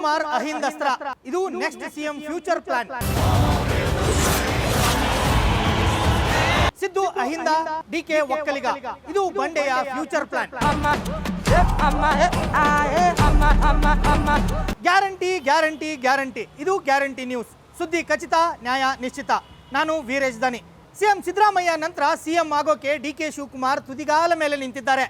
ಶಿವಕುಮಾರ್ ಅಹಿಂದ್ ಅಸ್ತ್ರ. ಇದು next CM future plan Siddu Ahinda DK Okkaliga. ಇದು ಬಂಡೆಯ future plan guarantee guarantee guarantee. ಇದು ಗ್ಯಾರಂಟಿ ನ್ಯೂಸ್ ಸುದ್ದಿ ಖಚಿತ ನ್ಯಾಯ ನಿಶ್ಚಿತ. ನಾನು ವೀರೇಶ್ ದನಿ ಸಿಎಂ ಸಿದ್ದರಾಮಯ್ಯ ನಂತರ ಸಿಎಂ ಆಗೋಕೆ ಡಿ ಕೆ ಶಿವಕುಮಾರ್ ತುದಿಗಾಲ ಮೇಲೆ ನಿಂತಿದ್ದಾರೆ.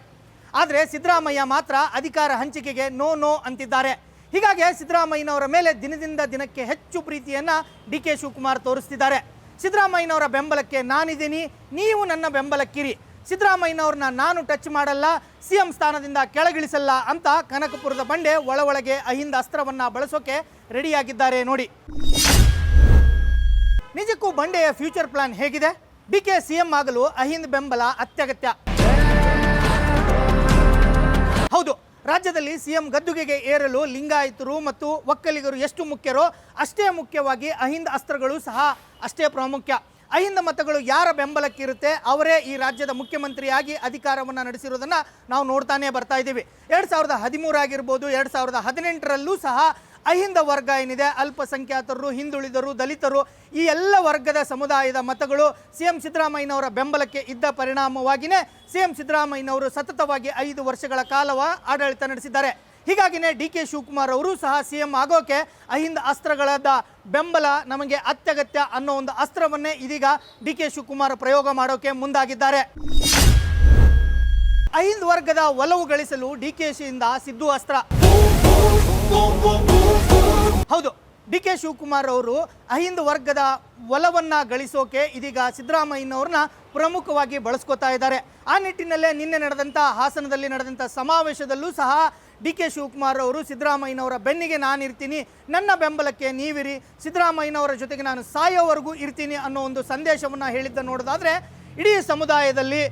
ಆದರೆ ಸಿದ್ದರಾಮಯ್ಯ ಮಾತ್ರ ಅಧಿಕಾರ ಹಂಚಿಕೆಗೆ ನೋ ನೋ ಅಂತಿದ್ದಾರೆ. ಹೀಗಾಗಿ ಸಿದ್ದರಾಮಯ್ಯನವರ ಮೇಲೆ ದಿನದಿಂದ ದಿನಕ್ಕೆ ಹೆಚ್ಚು ಪ್ರೀತಿಯನ್ನು ಡಿ ಕೆ ಶಿವಕುಮಾರ್ ತೋರಿಸ್ತಿದ್ದಾರೆ. ಸಿದ್ದರಾಮಯ್ಯನವರ ಬೆಂಬಲಕ್ಕೆ ನಾನಿದ್ದೀನಿ, ನೀವು ನನ್ನ ಬೆಂಬಲಕ್ಕಿರಿ. ಸಿದ್ದರಾಮಯ್ಯನವ್ರನ್ನ ನಾನು ಟಚ್ ಮಾಡಲ್ಲ ಸಿ ಎಂ ಸ್ಥಾನದಿಂದ ಕೆಳಗಿಳಿಸಲ್ಲ ಅಂತ ಕನಕಪುರದ ಬಂಡೆ ಒಳ ಒಳಗೆ ಅಹಿಂದ ಅಸ್ತ್ರವನ್ನು ಬಳಸೋಕೆ ರೆಡಿಯಾಗಿದ್ದಾರೆ ನೋಡಿ. ನಿಜಕ್ಕೂ ಬಂಡೆಯ ಫ್ಯೂಚರ್ ಪ್ಲಾನ್ ಹೇಗಿದೆ? ಡಿ ಕೆ ಸಿ ಎಂ ಆಗಲು ಅಹಿಂದ್ ಬೆಂಬಲ ಅತ್ಯಗತ್ಯ. ಹೌದು ರಾಜ್ಯದಲ್ಲಿ ಸಿಎಂ ಗದ್ದುಗೆಗೆ ಏರಲು ಲಿಂಗಾಯತರು ಮತ್ತು ಒಕ್ಕಲಿಗರು ಎಷ್ಟು ಮುಖ್ಯರೋ ಅಷ್ಟೇ ಮುಖ್ಯವಾಗಿ ಅಹಿಂದ ಅಸ್ತ್ರಗಳು ಸಹ ಅಷ್ಟೇ ಪ್ರಾಮುಖ್ಯ. ಅಹಿಂದ ಮತಗಳು ಯಾರ ಬೆಂಬಲಕ್ಕಿರುತ್ತೆ ಅವರೇ ಈ ರಾಜ್ಯದ ಮುಖ್ಯಮಂತ್ರಿಯಾಗಿ ಅಧಿಕಾರವನ್ನು ನಡೆಸಿರೋದನ್ನು ನಾವು ನೋಡ್ತಾನೆ ಬರ್ತಾ ಇದ್ದೀವಿ. ಎರಡು ಸಾವಿರದ ಹದಿಮೂರು ಆಗಿರ್ಬೋದು ಎರಡು ಸಾವಿರದ ಹದಿನೆಂಟರಲ್ಲೂ ಸಹ ಅಹಿಂದ ವರ್ಗ ಏನಿದೆ, ಅಲ್ಪಸಂಖ್ಯಾತರು, ಹಿಂದುಳಿದರು, ದಲಿತರು, ಈ ಎಲ್ಲ ವರ್ಗದ ಸಮುದಾಯದ ಮತಗಳು ಸಿ ಎಂ ಸಿದ್ದರಾಮಯ್ಯನವರ ಬೆಂಬಲಕ್ಕೆ ಇದ್ದ ಪರಿಣಾಮವಾಗಿಯೇ ಸಿ ಎಂ ಸಿದ್ದರಾಮಯ್ಯನವರು ಸತತವಾಗಿ ಐದು ವರ್ಷಗಳ ಕಾಲವ ಆಡಳಿತ ನಡೆಸಿದ್ದಾರೆ. ಹೀಗಾಗಿನೇ ಡಿ ಕೆ ಶಿವಕುಮಾರ್ ಅವರು ಸಹ ಸಿ ಎಂ ಆಗೋಕೆ ಅಹಿಂದ ಅಸ್ತ್ರಗಳಾದ ಬೆಂಬಲ ನಮಗೆ ಅತ್ಯಗತ್ಯ ಅನ್ನೋ ಒಂದು ಅಸ್ತ್ರವನ್ನೇ ಇದೀಗ ಡಿ ಕೆ ಶಿವಕುಮಾರ್ ಪ್ರಯೋಗ ಮಾಡೋಕೆ ಮುಂದಾಗಿದ್ದಾರೆ. ಅಹಿಂದ ವರ್ಗದ ಒಲವು ಗಳಿಸಲು ಡಿ ಕೆ ಶಿಯಿಂದ ಸಿದ್ದು ಅಸ್ತ್ರ. ಹೌದು. ಡಿ ಕೆ ಶಿವಕುಮಾರ್ ಅವರು ಅಹಿಂದ ವರ್ಗದ ಒಲವನ್ನ ಗಳಿಸೋಕೆ ಇದೀಗ ಸಿದ್ದರಾಮಯ್ಯನವ್ರನ್ನ ಪ್ರಮುಖವಾಗಿ ಬಳಸ್ಕೊತಾ ಇದ್ದಾರೆ. ಆ ನಿಟ್ಟಿನಲ್ಲೇ ನಿನ್ನೆ ನಡೆದಂಥ ಹಾಸನದಲ್ಲಿ ನಡೆದಂಥ ಸಮಾವೇಶದಲ್ಲೂ ಸಹ ಡಿ ಕೆ ಶಿವಕುಮಾರ್ ಅವರು ಸಿದ್ದರಾಮಯ್ಯನವರ ಬೆನ್ನಿಗೆ ನಾನು ಇರ್ತೀನಿ, ನನ್ನ ಬೆಂಬಲಕ್ಕೆ ನೀವಿರಿ, ಸಿದ್ದರಾಮಯ್ಯನವರ ಜೊತೆಗೆ ನಾನು ಸಾಯೋವರೆಗೂ ಇರ್ತೀನಿ ಅನ್ನೋ ಒಂದು ಸಂದೇಶವನ್ನು ಹೇಳಿದ್ದ ನೋಡೋದಾದ್ರೆ, ಇಡೀ ಸಮುದಾಯದಲ್ಲಿ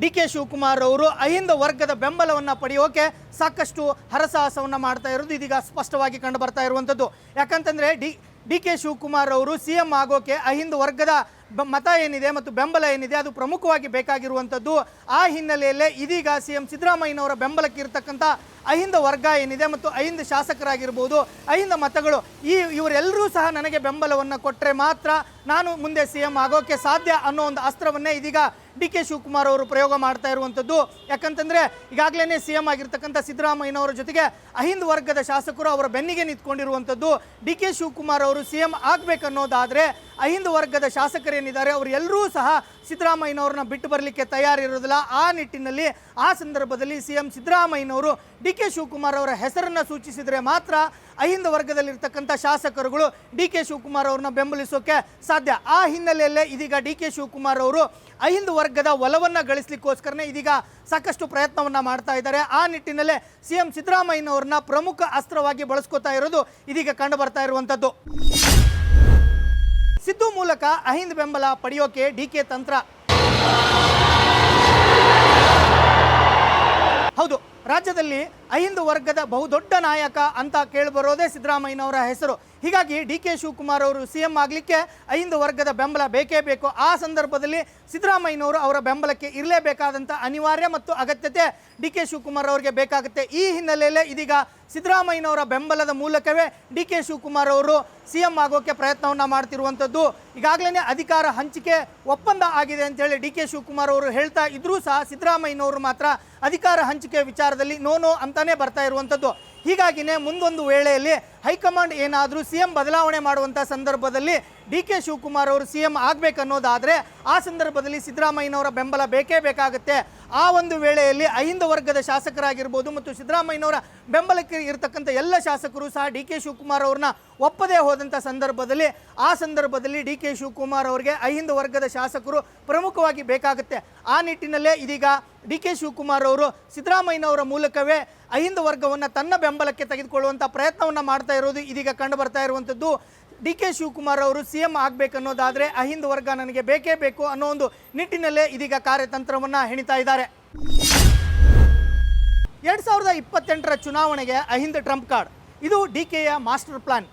ಡಿ ಕೆ ಶಿವಕುಮಾರ್ ಅವರು ಅಹಿಂದ ವರ್ಗದ ಬೆಂಬಲವನ್ನು ಪಡೆಯೋಕೆ ಸಾಕಷ್ಟು ಹರಸಾಹಸವನ್ನು ಮಾಡ್ತಾ ಇರೋದು ಇದೀಗ ಸ್ಪಷ್ಟವಾಗಿ ಕಂಡು ಬರ್ತಾ ಇರುವಂಥದ್ದು. ಯಾಕಂತಂದರೆ ಡಿ ಡಿ ಕೆ ಶಿವಕುಮಾರ್ ಅವರು ಸಿ ಎಂ ಆಗೋಕೆ ಅಹಿಂದ ವರ್ಗದ ಬ- ಮತ ಏನಿದೆ ಮತ್ತು ಬೆಂಬಲ ಏನಿದೆ ಅದು ಪ್ರಮುಖವಾಗಿ ಬೇಕಾಗಿರುವಂಥದ್ದು. ಆ ಹಿನ್ನೆಲೆಯಲ್ಲೇ ಇದೀಗ ಸಿ ಎಂ ಸಿದ್ದರಾಮಯ್ಯನವರ ಬೆಂಬಲಕ್ಕೆ ಇರತಕ್ಕಂಥ ಅಹಿಂದ ವರ್ಗ ಏನಿದೆ ಮತ್ತು ಅಹಿಂದ ಶಾಸಕರಾಗಿರ್ಬೋದು, ಅಹಿಂದ ಮತಗಳು, ಈ ಇವರೆಲ್ಲರೂ ಸಹ ನನಗೆ ಬೆಂಬಲವನ್ನು ಕೊಟ್ಟರೆ ಮಾತ್ರ ನಾನು ಮುಂದೆ ಸಿ ಎಂ ಆಗೋಕೆ ಸಾಧ್ಯ ಅನ್ನೋ ಒಂದು ಅಸ್ತ್ರವನ್ನೇ ಇದೀಗ ಡಿ ಕೆ ಶಿವಕುಮಾರ್ ಅವರು ಪ್ರಯೋಗ ಮಾಡ್ತಾ ಇರುವಂಥದ್ದು ಯಾಕಂತಂದ್ರೆ ಈಗಾಗಲೇ ಸಿ ಎಂ ಆಗಿರ್ತಕ್ಕಂಥ ಸಿದ್ದರಾಮಯ್ಯನವರ ಜೊತೆಗೆ ಅಹಿಂದ ವರ್ಗದ ಶಾಸಕರು ಅವರ ಬೆನ್ನಿಗೆ ನಿಂತ್ಕೊಂಡಿರುವಂಥದ್ದು ಡಿ ಕೆ ಶಿವಕುಮಾರ್ ಅವರು ಸಿ ಎಂ ಆಗಬೇಕನ್ನೋದಾದರೆ ಅಹಿಂದ ವರ್ಗದ ಶಾಸಕರೇನಿದ್ದಾರೆ ಅವರು ಎಲ್ಲರೂ ಸಹ ಸಿದ್ದರಾಮಯ್ಯನವ್ರನ್ನ ಬಿಟ್ಟು ಬರಲಿಕ್ಕೆ ತಯಾರಿರೋದಿಲ್ಲ. ಆ ನಿಟ್ಟಿನಲ್ಲಿ, ಆ ಸಂದರ್ಭದಲ್ಲಿ ಸಿ ಎಂ ಸಿದ್ದರಾಮಯ್ಯನವರು ಡಿ ಕೆ ಶಿವಕುಮಾರ್ ಅವರ ಹೆಸರನ್ನು ಸೂಚಿಸಿದರೆ ಮಾತ್ರ ಅಹಿಂದ ವರ್ಗದಲ್ಲಿರ್ತಕ್ಕಂಥ ಶಾಸಕರುಗಳು ಡಿ ಕೆ ಶಿವಕುಮಾರ್ ಅವ್ರನ್ನ ಬೆಂಬಲಿಸೋಕೆ ಸಾಧ್ಯ. ಆ ಹಿನ್ನೆಲೆಯಲ್ಲೇ ಇದೀಗ ಡಿ ಕೆ ಶಿವಕುಮಾರ್ ಅವರು ಅಹಿಂದ ವರ್ಗದ ಒಲವನ್ನು ಗಳಿಸಲಿಕ್ಕೋಸ್ಕರನೇ ಇದೀಗ ಸಾಕಷ್ಟು ಪ್ರಯತ್ನವನ್ನ ಮಾಡ್ತಾ ಇದ್ದಾರೆ. ಆ ನಿಟ್ಟಿನಲ್ಲೇ ಸಿ ಎಂ ಸಿದ್ದರಾಮಯ್ಯನವ್ರನ್ನ ಪ್ರಮುಖ ಅಸ್ತ್ರವಾಗಿ ಬಳಸ್ಕೊತಾ ಇರೋದು ಇದೀಗ ಕಂಡು ಬರ್ತಾ ಇರುವಂಥದ್ದು ಸಿದ್ದು ಮೂಲಕ ಅಹಿಂದ್ ಬೆಂಬಲ ಪಡೆಯೋಕೆ ಡಿ ಕೆ ತಂತ್ರ. ಹೌದು, ರಾಜ್ಯದಲ್ಲಿ ಅಹಿಂದ ವರ್ಗದ ಬಹುದೊಡ್ಡ ನಾಯಕ ಅಂತ ಕೇಳಿಬರೋದೇ ಸಿದ್ದರಾಮಯ್ಯನವರ ಹೆಸರು. ಹೀಗಾಗಿ ಡಿ ಕೆ ಶಿವಕುಮಾರ್ ಅವರು ಸಿ ಎಂ ಆಗಲಿಕ್ಕೆ ಅಹಿಂದ ವರ್ಗದ ಬೆಂಬಲ ಬೇಕೇ ಬೇಕು. ಆ ಸಂದರ್ಭದಲ್ಲಿ ಸಿದ್ದರಾಮಯ್ಯನವರು ಅವರ ಬೆಂಬಲಕ್ಕೆ ಇರಲೇಬೇಕಾದಂಥ ಅನಿವಾರ್ಯ ಮತ್ತು ಅಗತ್ಯತೆ ಡಿ ಕೆ ಶಿವಕುಮಾರ್ ಅವರಿಗೆ ಬೇಕಾಗುತ್ತೆ. ಈ ಹಿನ್ನೆಲೆಯಲ್ಲೇ ಇದೀಗ ಸಿದ್ದರಾಮಯ್ಯನವರ ಬೆಂಬಲದ ಮೂಲಕವೇ ಡಿ ಕೆ ಶಿವಕುಮಾರ್ ಅವರು ಸಿ ಎಂ ಆಗೋಕ್ಕೆ ಪ್ರಯತ್ನವನ್ನು ಮಾಡ್ತಿರುವಂಥದ್ದು. ಈಗಾಗಲೇ ಅಧಿಕಾರ ಹಂಚಿಕೆ ಒಪ್ಪಂದ ಆಗಿದೆ ಅಂತೇಳಿ ಡಿ ಕೆ ಶಿವಕುಮಾರ್ ಅವರು ಹೇಳ್ತಾ ಇದ್ರೂ ಸಹ ಸಿದ್ದರಾಮಯ್ಯನವರು ಮಾತ್ರ ಅಧಿಕಾರ ಹಂಚಿಕೆ ವಿಚಾರದಲ್ಲಿ ನೋ ನೋ ಅಂತಾನೆ ಬರ್ತಾ ಇರುವಂಥದ್ದು ಹೀಗಾಗಿನೇ ಮುಂದೊಂದು ವೇಳೆಯಲ್ಲಿ ಹೈಕಮಾಂಡ್ ಏನಾದರೂ ಸಿ ಎಂ ಬದಲಾವಣೆ ಮಾಡುವಂಥ ಸಂದರ್ಭದಲ್ಲಿ ಡಿ ಕೆ ಶಿವಕುಮಾರ್ ಅವರು ಸಿ ಎಂ ಆಗಬೇಕನ್ನೋದಾದರೆ ಆ ಸಂದರ್ಭದಲ್ಲಿ ಸಿದ್ದರಾಮಯ್ಯನವರ ಬೆಂಬಲ ಬೇಕೇ ಬೇಕಾಗುತ್ತೆ. ಆ ಒಂದು ವೇಳೆಯಲ್ಲಿ ಅಹಿಂದ ವರ್ಗದ ಶಾಸಕರಾಗಿರ್ಬೋದು ಮತ್ತು ಸಿದ್ದರಾಮಯ್ಯನವರ ಬೆಂಬಲಕ್ಕೆ ಇರತಕ್ಕಂಥ ಎಲ್ಲ ಶಾಸಕರು ಸಹ ಡಿ ಕೆ ಶಿವಕುಮಾರ್ ಅವ್ರನ್ನ ಒಪ್ಪದೇ ಹೋದಂಥ ಸಂದರ್ಭದಲ್ಲಿ ಆ ಸಂದರ್ಭದಲ್ಲಿ ಡಿ ಕೆ ಶಿವಕುಮಾರ್ ಅವರಿಗೆ ಅಹಿಂದ ವರ್ಗದ ಶಾಸಕರು ಪ್ರಮುಖವಾಗಿ ಬೇಕಾಗುತ್ತೆ. ಆ ನಿಟ್ಟಿನಲ್ಲೇ ಇದೀಗ ಡಿ ಕೆ ಶಿವಕುಮಾರ್ ಅವರು ಸಿದ್ದರಾಮಯ್ಯನವರ ಮೂಲಕವೇ ಅಹಿಂದ ವರ್ಗವನ್ನು ತನ್ನ ಬೆಂಬಲಕ್ಕೆ ತೆಗೆದುಕೊಳ್ಳುವಂಥ ಪ್ರಯತ್ನವನ್ನು ಮಾಡ್ತಾ ಇರೋದು ಇದೀಗ ಕಂಡು ಬರ್ತಾ ಇರುವಂಥದ್ದು ಡಿ ಕೆ ಶಿವಕುಮಾರ್ ಅವರು ಸಿ ಎಂ ಆಗಬೇಕನ್ನೋದಾದರೆ ಅಹಿಂದ್ ವರ್ಗ ನನಗೆ ಬೇಕೇ ಬೇಕು ಅನ್ನೋ ಒಂದು ನಿಟ್ಟಿನಲ್ಲೇ ಇದೀಗ ಕಾರ್ಯತಂತ್ರವನ್ನು ಹೆಣಿತಾ ಇದ್ದಾರೆ. ಎರಡು ಸಾವಿರದ ಇಪ್ಪತ್ತೆಂಟರ ಚುನಾವಣೆಗೆ ಅಹಿಂದ್ ಟ್ರಂಪ್ ಕಾರ್ಡ್. ಇದು ಡಿ ಕೆಯ ಮಾಸ್ಟರ್ ಪ್ಲಾನ್.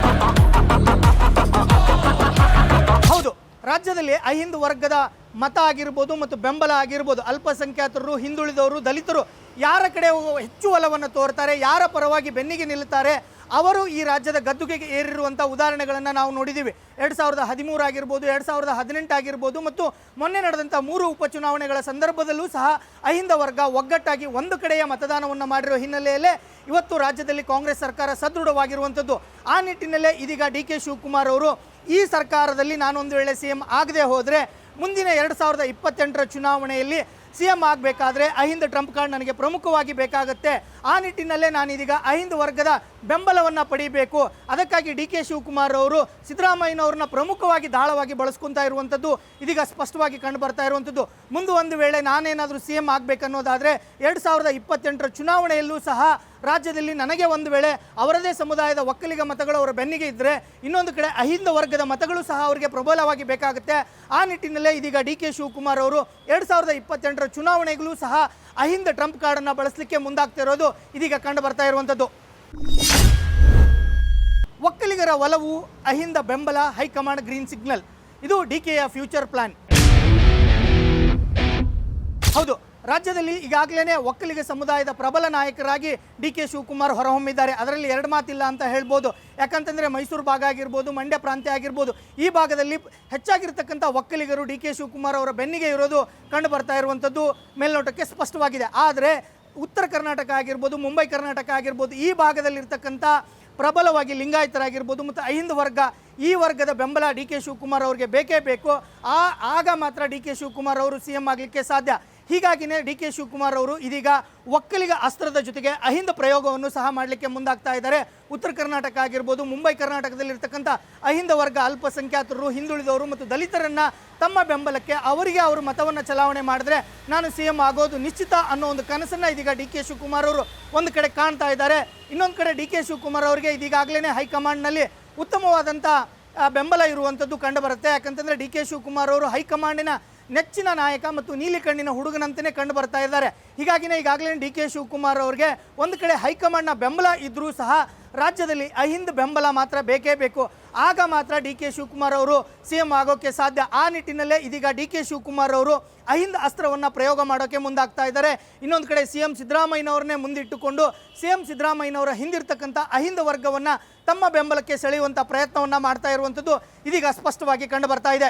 ಹೌದು. ರಾಜ್ಯದಲ್ಲಿ ಅಹಿಂದ ವರ್ಗದ ಮತ ಆಗಿರ್ಬೋದು ಮತ್ತು ಬೆಂಬಲ ಆಗಿರ್ಬೋದು, ಅಲ್ಪಸಂಖ್ಯಾತರು, ಹಿಂದುಳಿದವರು, ದಲಿತರು ಯಾರ ಕಡೆ ಹೆಚ್ಚು ಒಲವನ್ನು ತೋರ್ತಾರೆ, ಯಾರ ಪರವಾಗಿ ಬೆನ್ನಿಗೆ ನಿಲ್ಲುತ್ತಾರೆ, ಅವರು ಈ ರಾಜ್ಯದ ಗದ್ದುಗೆಗೆ ಏರಿರುವಂಥ ಉದಾಹರಣೆಗಳನ್ನು ನಾವು ನೋಡಿದ್ದೀವಿ. ಎರಡು ಸಾವಿರದ ಹದಿಮೂರು ಆಗಿರ್ಬೋದು, ಎರಡು ಸಾವಿರದ ಹದಿನೆಂಟು ಆಗಿರ್ಬೋದು ಮತ್ತು ಮೊನ್ನೆ ನಡೆದಂಥ ಮೂರು ಉಪಚುನಾವಣೆಗಳ ಸಂದರ್ಭದಲ್ಲೂ ಸಹ ಅಹಿಂದ ವರ್ಗ ಒಗ್ಗಟ್ಟಾಗಿ ಒಂದು ಕಡೆಯ ಮತದಾನವನ್ನು ಮಾಡಿರೋ ಹಿನ್ನೆಲೆಯಲ್ಲೇ ಇವತ್ತು ರಾಜ್ಯದಲ್ಲಿ ಕಾಂಗ್ರೆಸ್ ಸರ್ಕಾರ ಸದೃಢವಾಗಿರುವಂಥದ್ದು. ಆ ನಿಟ್ಟಿನಲ್ಲೇ ಇದೀಗ ಡಿ ಕೆ ಶಿವಕುಮಾರ್ ಅವರು ಈ ಸರ್ಕಾರದಲ್ಲಿ ನಾನೊಂದು ವೇಳೆ ಸಿ ಎಂ ಆಗದೆ ಹೋದರೆ ಮುಂದಿನ ಎರಡು ಸಾವಿರದ ಇಪ್ಪತ್ತೆಂಟರ ಚುನಾವಣೆಯಲ್ಲಿ ಸಿ ಎಂ ಆಗಬೇಕಾದ್ರೆ ಅಹಿಂದ ಟ್ರಂಪ್ ಕಾರ್ಡ್ ನನಗೆ ಪ್ರಮುಖವಾಗಿ ಬೇಕಾಗುತ್ತೆ. ಆ ನಿಟ್ಟಿನಲ್ಲೇ ನಾನಿದೀಗ ಅಹಿಂದ ವರ್ಗದ ಬೆಂಬಲವನ್ನು ಪಡಿಬೇಕು. ಅದಕ್ಕಾಗಿ ಡಿ ಕೆ ಶಿವಕುಮಾರ್ ಅವರು ಸಿದ್ದರಾಮಯ್ಯನವ್ರನ್ನ ಪ್ರಮುಖವಾಗಿ ದಾಳವಾಗಿ ಬಳಸ್ಕೊತಾ ಇರುವಂಥದ್ದು ಇದೀಗ ಸ್ಪಷ್ಟವಾಗಿ ಕಂಡು ಬರ್ತಾ ಇರುವಂಥದ್ದು. ಮುಂದೆ ಒಂದು ವೇಳೆ ನಾನೇನಾದರೂ ಸಿ ಎಂ ಆಗಬೇಕನ್ನೋದಾದರೆ ಎರಡು ಸಾವಿರದ ಇಪ್ಪತ್ತೆಂಟರ ಚುನಾವಣೆಯಲ್ಲೂ ಸಹ ರಾಜ್ಯದಲ್ಲಿ ನನಗೆ ಒಂದು ವೇಳೆ ಅವರದೇ ಸಮುದಾಯದ ಒಕ್ಕಲಿಗ ಮತಗಳು ಅವರ ಬೆನ್ನಿಗೆ ಇದ್ದರೆ ಇನ್ನೊಂದು ಕಡೆ ಅಹಿಂದ ವರ್ಗದ ಮತಗಳು ಸಹ ಅವರಿಗೆ ಪ್ರಬಲವಾಗಿ ಬೇಕಾಗುತ್ತೆ. ಆ ನಿಟ್ಟಿನಲ್ಲೇ ಇದೀಗ ಡಿ ಕೆ ಶಿವಕುಮಾರ್ ಅವರು ಎರಡು ಸಾವಿರದ ಇಪ್ಪತ್ತೆಂಟರ ಚುನಾವಣೆಗಳು ಸಹ ಅಹಿಂದ ಟ್ರಂಪ್ ಕಾರ್ಡನ್ನು ಬಳಸಲಿಕ್ಕೆ ಮುಂದಾಗ್ತಿರೋದು ಇದೀಗ ಕಂಡು ಬರ್ತಾ ಇರುವಂಥದ್ದು ಒಕ್ಕಲಿಗರ ಒಲವು, ಅಹಿಂದ ಬೆಂಬಲ, ಹೈಕಮಾಂಡ್ ಗ್ರೀನ್ ಸಿಗ್ನಲ್. ಇದು ಡಿ ಕೆಯ ಫ್ಯೂಚರ್ ಪ್ಲಾನ್. ಹೌದು. ರಾಜ್ಯದಲ್ಲಿ ಈಗಾಗಲೇ ಒಕ್ಕಲಿಗ ಸಮುದಾಯದ ಪ್ರಬಲ ನಾಯಕರಾಗಿ ಡಿ ಕೆ ಶಿವಕುಮಾರ್ ಹೊರಹೊಮ್ಮಿದ್ದಾರೆ. ಅದರಲ್ಲಿ ಎರಡು ಮಾತಿಲ್ಲ ಅಂತ ಹೇಳ್ಬೋದು. ಯಾಕಂತಂದರೆ ಮೈಸೂರು ಭಾಗ ಆಗಿರ್ಬೋದು, ಮಂಡ್ಯ ಪ್ರಾಂತ್ಯ ಆಗಿರ್ಬೋದು, ಈ ಭಾಗದಲ್ಲಿ ಹೆಚ್ಚಾಗಿರ್ತಕ್ಕಂಥ ಒಕ್ಕಲಿಗರು ಡಿ ಕೆ ಶಿವಕುಮಾರ್ ಅವರ ಬೆನ್ನಿಗೆ ಇರೋದು ಕಂಡು ಬರ್ತಾ ಇರುವಂಥದ್ದು ಮೇಲ್ನೋಟಕ್ಕೆ ಸ್ಪಷ್ಟವಾಗಿದೆ. ಆದರೆ ಉತ್ತರ ಕರ್ನಾಟಕ ಆಗಿರ್ಬೋದು, ಮುಂಬೈ ಕರ್ನಾಟಕ ಆಗಿರ್ಬೋದು, ಈ ಭಾಗದಲ್ಲಿರ್ತಕ್ಕಂಥ ಪ್ರಬಲವಾಗಿ ಲಿಂಗಾಯತರಾಗಿರ್ಬೋದು ಮತ್ತು ಅಹಿಂದ ವರ್ಗ, ಈ ವರ್ಗದ ಬೆಂಬಲ ಡಿ ಕೆ ಶಿವಕುಮಾರ್ ಅವರಿಗೆ ಬೇಕೇ ಬೇಕು. ಆ, ಆಗ ಮಾತ್ರ ಡಿ ಕೆ ಶಿವಕುಮಾರ್ ಅವರು ಸಿ ಎಂ ಆಗಲಿಕ್ಕೆ ಸಾಧ್ಯ. ಹೀಗಾಗಿನೇ ಡಿ ಕೆ ಶಿವಕುಮಾರ್ ಅವರು ಇದೀಗ ಒಕ್ಕಲಿಗ ಅಸ್ತ್ರದ ಜೊತೆಗೆ ಅಹಿಂದ ಪ್ರಯೋಗವನ್ನು ಸಹ ಮಾಡಲಿಕ್ಕೆ ಮುಂದಾಗ್ತಾ ಇದ್ದಾರೆ. ಉತ್ತರ ಕರ್ನಾಟಕ ಆಗಿರ್ಬೋದು, ಮುಂಬೈ ಕರ್ನಾಟಕದಲ್ಲಿರ್ತಕ್ಕಂಥ ಅಹಿಂದ ವರ್ಗ ಅಲ್ಪಸಂಖ್ಯಾತರು, ಹಿಂದುಳಿದವರು ಮತ್ತು ದಲಿತರನ್ನು ತಮ್ಮ ಬೆಂಬಲಕ್ಕೆ ಅವರಿಗೆ ಅವರು ಮತವನ್ನು ಚಲಾವಣೆ ಮಾಡಿದ್ರೆ ನಾನು ಸಿ ಎಂ ಆಗೋದು ನಿಶ್ಚಿತ ಅನ್ನೋ ಒಂದು ಕನಸನ್ನು ಇದೀಗ ಡಿ ಕೆ ಶಿವಕುಮಾರ್ ಅವರು ಒಂದು ಕಡೆ ಕಾಣ್ತಾ ಇದ್ದಾರೆ. ಇನ್ನೊಂದು ಕಡೆ ಡಿ ಕೆ ಶಿವಕುಮಾರ್ ಅವರಿಗೆ ಇದೀಗಾಗಲೇ ಹೈಕಮಾಂಡ್ನಲ್ಲಿ ಉತ್ತಮವಾದಂಥ ಬೆಂಬಲ ಇರುವಂಥದ್ದು ಕಂಡುಬರುತ್ತೆ ಯಾಕಂತಂದರೆ ಡಿ ಕೆ ಶಿವಕುಮಾರ್ ಅವರು ಹೈಕಮಾಂಡಿನ ನೆಚ್ಚಿನ ನಾಯಕ ಮತ್ತು ನೀಲಿ ಕಣ್ಣಿನ ಹುಡುಗನಂತೆಯೇ ಕಂಡು ಬರ್ತಾ ಇದ್ದಾರೆ. ಹೀಗಾಗಿನೇ ಈಗಾಗಲೇ ಡಿ ಕೆ ಶಿವಕುಮಾರ್ ಅವರಿಗೆ ಒಂದು ಕಡೆ ಹೈಕಮಾಂಡ್ನ ಬೆಂಬಲ ಇದ್ದರೂ ಸಹ ರಾಜ್ಯದಲ್ಲಿ ಅಹಿಂದ ಬೆಂಬಲ ಮಾತ್ರ ಬೇಕೇ ಬೇಕು. ಆಗ ಮಾತ್ರ ಡಿ ಕೆ ಶಿವಕುಮಾರ್ ಅವರು ಸಿ ಎಂ ಆಗೋಕ್ಕೆ ಸಾಧ್ಯ. ಆ ನಿಟ್ಟಿನಲ್ಲೇ ಇದೀಗ ಡಿ ಕೆ ಶಿವಕುಮಾರ್ ಅವರು ಅಹಿಂದ ಅಸ್ತ್ರವನ್ನು ಪ್ರಯೋಗ ಮಾಡೋಕ್ಕೆ ಮುಂದಾಗ್ತಾ ಇದ್ದಾರೆ. ಇನ್ನೊಂದು ಕಡೆ ಸಿ ಎಂ ಸಿದ್ದರಾಮಯ್ಯನವ್ರನ್ನೇ ಮುಂದಿಟ್ಟುಕೊಂಡು ಸಿ ಎಂ ಸಿದ್ದರಾಮಯ್ಯನವರ ಹಿಂದಿರ್ತಕ್ಕಂಥ ಅಹಿಂದ ವರ್ಗವನ್ನು ತಮ್ಮ ಬೆಂಬಲಕ್ಕೆ ಸೆಳೆಯುವಂಥ ಪ್ರಯತ್ನವನ್ನು ಮಾಡ್ತಾ ಇರುವಂಥದ್ದು ಇದೀಗ ಸ್ಪಷ್ಟವಾಗಿ ಕಂಡು ಬರ್ತಾ ಇದೆ.